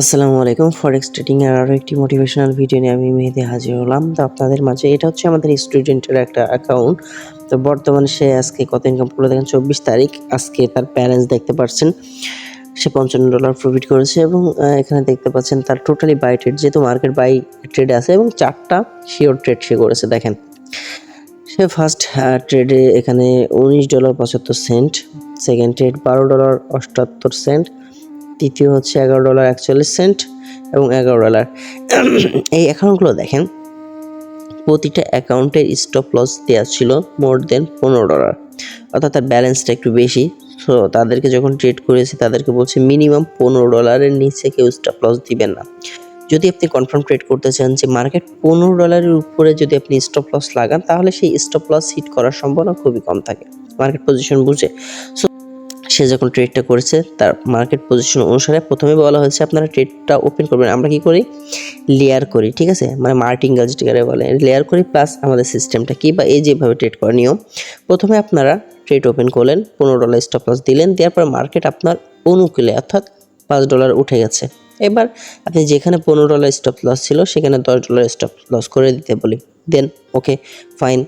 আসসালামু আলাইকুম forex trading এর আরও একটি মোটিভেশনাল ভিডিও নিয়ে আমি মেহেদি হাজির হলাম। তো আপনাদের মাঝে এটা হচ্ছে আমাদের স্টুডেন্টের একটা অ্যাকাউন্ট তো বর্তমানে সে আজকে কত ইনকাম করল দেখেন, চব্বিশ তারিখ। আজকে তার ব্যালেন্স দেখতে পাচ্ছেন সে পঞ্চান্ন ডলার প্রফিট করেছে এবং এখানে দেখতে পাচ্ছেন তার টোটালি বাই ট্রেড যেহেতু মার্কেট বাই ট্রেডে আছে এবং চারটা শিওর ট্রেড সে করেছে, দেখেন। সে ফার্স্ট ট্রেডে এখানে উনিশ ডলার পঁচাত্তর সেন্ট সেকেন্ড ট্রেড বারো ডলার অষ্টাত্তর সেন্ট তৃতীয় হচ্ছে এগারো ডলার একচল্লিশ সেন্ট এবং এগারো ডলার। এই অ্যাকাউন্টগুলো দেখেন, প্রতিটা অ্যাকাউন্টের স্টপ লস দেওয়া ছিল মোর দেন পনেরো ডলার। অর্থাৎ তার ব্যালেন্সটা একটু বেশি। সো তাদেরকে যখন ট্রেড করেছি, তাদেরকে বলছে মিনিমাম পনেরো ডলারের নিচে কেউ স্টপ লস দিবেন না। যদি আপনি কনফার্ম ট্রেড করতে চান যে মার্কেট পনেরো ডলারের উপরে যদি আপনি স্টপ লস লাগান, তাহলে সেই স্টপ লস হিট করার সম্ভাবনা খুবই কম থাকে। মার্কেট পজিশন বুঝে। সো সে যখন ট্রেডটা করেছে, তার মার্কেট পজিশন অনুসারে প্রথমে বলা হয়েছে, আপনারা ট্রেডটা ওপেন করবেন, আমরা কি করি? লেয়ার করি, ঠিক আছে? মানে মার্টিঙ্গাল যেটাকে বলে লেয়ার করি প্লাস আমাদের সিস্টেমটা কি বা এই যেভাবে ট্রেড করার নিয়ম। প্রথমে আপনারা ট্রেড ওপেন করলেন, পনেরো ডলার স্টপ লস দিলেন, দেওয়ার পর মার্কেট আপনার অনুকূলে, অর্থাৎ পাঁচ ডলার উঠে গেছে। এবার আপনি যেখানে পনেরো ডলার স্টপ লস ছিল, সেখানে দশ ডলার স্টপ লস করে দিতে বলি। Then okay fine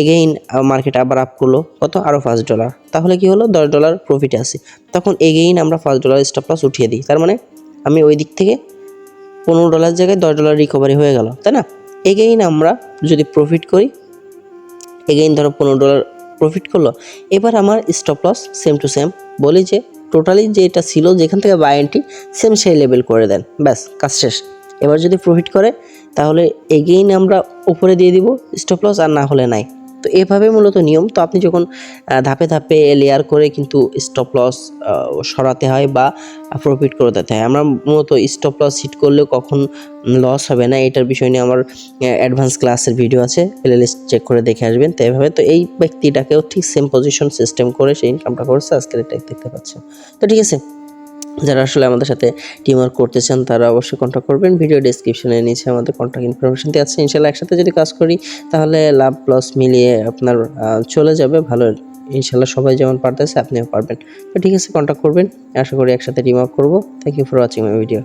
again market আবার আপ করল, কত? আরও পাঁচ ডলার তাহলে কি হলো? দশ ডলার প্রফিটে আসে। তখন এগেইন আমরা পাঁচ ডলার স্টপ লস উঠিয়ে দিই। তার মানে আমি ওই দিক থেকে পনেরো ডলার জায়গায় দশ ডলার রিকভারি হয়ে গেল, তাই না? এগেইন আমরা যদি প্রফিট করি এগেইন ধরো পনেরো ডলার প্রফিট করল, এবার আমার stop loss same to same বলি যে টোটালি যেটা ছিল যেখান থেকে বাই এন্ট্রি সেম সেই লেভেল করে দেন। ব্যাস, কাজ শেষ। এবার যদি প্রফিট করে, তাহলে এগেইন আমরা উপরে দিয়ে দিব স্টপ লস আর না হলে নাই। তো এভাবে মূলত নিয়ম। তো আপনি যখন ধাপে ধাপে লেয়ার করে কিন্তু স্টপ লস সরাতে হয় বা প্রফিট করে দিতে হয়। আমরা মূলত স্টপ লস হিট করলেও কখন লস হবে না, এটার বিষয় নিয়ে আমার অ্যাডভান্স ক্লাসের ভিডিও আছে। প্লে লিস্ট চেক করে দেখে আসবেন তো এভাবে। তো এই ব্যক্তিটাকেও ঠিক সেম পজিশন সিস্টেম করে সেই ইনকামটা করছে। আজকের এটা দেখতে পাচ্ছেন। তো ঠিক আছে। যারা আসলে আমাদের সাথে টিম ওয়ার্ক করতে চান, তারা অবশ্যই কন্ট্যাক্ট করবেন। ভিডিও ডিসক্রিপশনে নিচে আমাদের কন্ট্যাক্ট ইনফরমেশন দিয়ে আছে। ইনশাল্লাহ একসাথে যদি কাজ করি, তাহলে লাভ লস মিলিয়ে আপনার চলে যাবে। ভালো, ইনশাল্লাহ সবাই যেমন পারতেছে, আপনিও পারবেন। তো ঠিক আছে কন্ট্যাক্ট করবেন। আশা করি একসাথে টিম ওয়ার্ক করব। Thank you for watching my video